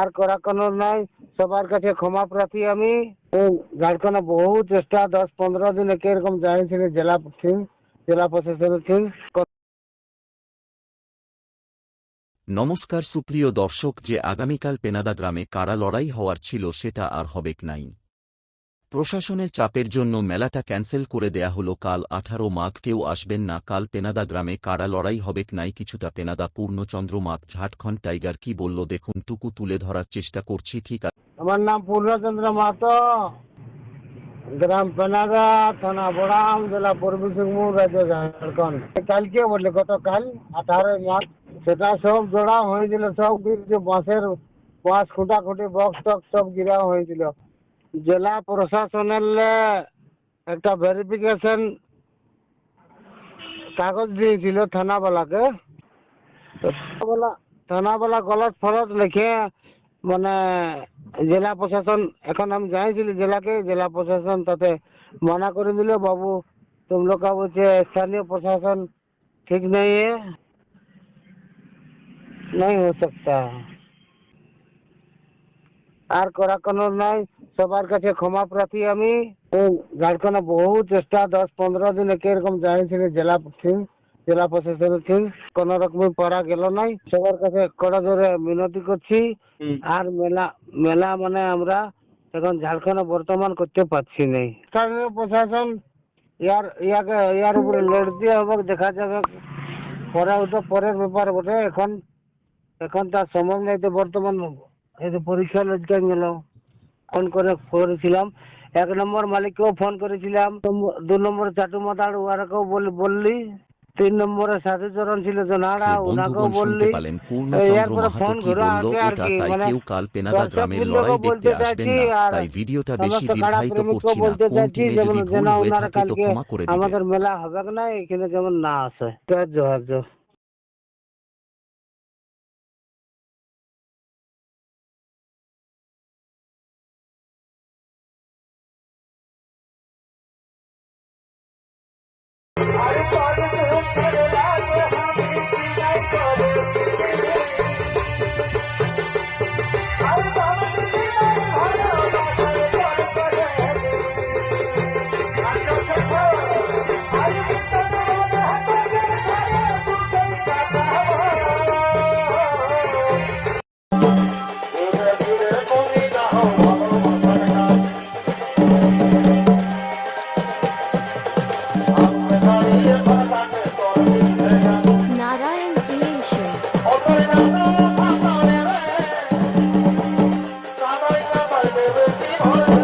আর করা কোনো নাই। সবার কাছে ক্ষমা প্রার্থী আমি। ঝাড়খণ্ডে বহু চেষ্টা, দশ পনেরো দিন একই রকম জানিয়েছিল জেলা জেলা প্রশাসনের ঠিক নমস্কার, সুপ্রিয় দর্শক, যে আগামীকাল পেনাদা গ্রামে কারা লড়াই হওয়ার ছিল সেটা আর হবেক নাই। প্রশাসনের চাপের জন্য মেলাটা ক্যান্সেল করে দেয়া হলো কাল আঠারো মাঘ। কেউ আসবেন না, কাল পেনাদা গ্রামে কারা লড়াই হবেক নাই কিছুটা পেনাদা পূর্ণচন্দ্র মাঘ ঝাড়খণ্ড টাইগার কি বলল, দেখুন, টুকু তুলে ধরার চেষ্টা করছি, ঠিক আছে আমার নাম পূর্ণচন্দ্র মাহাতো। গ্রাম পেনাগা থানা বড়াম, জেলা পূর্বী সিংভূম রাজ্য ঝাড়খণ্ড। কালকে বললে, গতকাল আঠারোই মার্চ সেটা সব জোড়া হয়েছিল, সব কিছু বাঁশের বাঁশ খুঁটা খুঁটি বক্স টক সব গিরা হয়েছিল। জেলা প্রশাসনের একটা ভেরিফিকেশন কাগজ দিয়েছিল থানাওয়ালাকে তো থানাওয়ালা থানাওয়ালা গলত ফলত লিখে মানে জেলা প্রশাসন এখন আমি জানিয়েছিলি জেলাকে জেলা প্রশাসন তাতে মানা করে দিল বাবू तुम लोग का বলছে স্থানীয় প্রশাসন ঠিক नहीं है नहीं हो सकता আর করা কোনো নাই সবার কাছে ক্ষমা প্রার্থী আমি। এই ঝাড়খণ্ডে বহু চেষ্টা দশ পনেরো দিন একে এরকম জানিয়েছিল জেলা জেলা প্রশাসনের ঠিক কোন রকমই পারা গেল নাই। সবার কাছে কড়া ধরে মিনতি করছি। আর মেলা মেলা মানে আমরা এখন ঝাড়খণ্ডে বর্তমান করতে পারছি নাই। স্থানীয় প্রশাসন ইয়ার ইয়াকে ইয়ার উপরে লড়তে হবে দেখা যাবে পরে ওটা পরের ব্যাপার বটে। এখন এখন তার সময় নেই তো বর্তমান এই তো পরীক্ষা লজ্জা গেল ফোন করে করেছিলাম। এক নম্বর মালিককেও ফোন করেছিলাম। দু নম্বর চাটু মাতার ওয়ারাকেও বল- বললি। তিন নম্বরে সাধুচরণ ছিল জোনাড়া ওনাকেও বললি। ফোন ঘুরে আসে আর কি, মানে দর্শক বলতে আর সমস্ত প্রেমিককেও বলতে যেমন যেন ওনারা কালকে আমাদের মেলা হবে না এখানে যেমন না আসে। জয় জোহার Oh,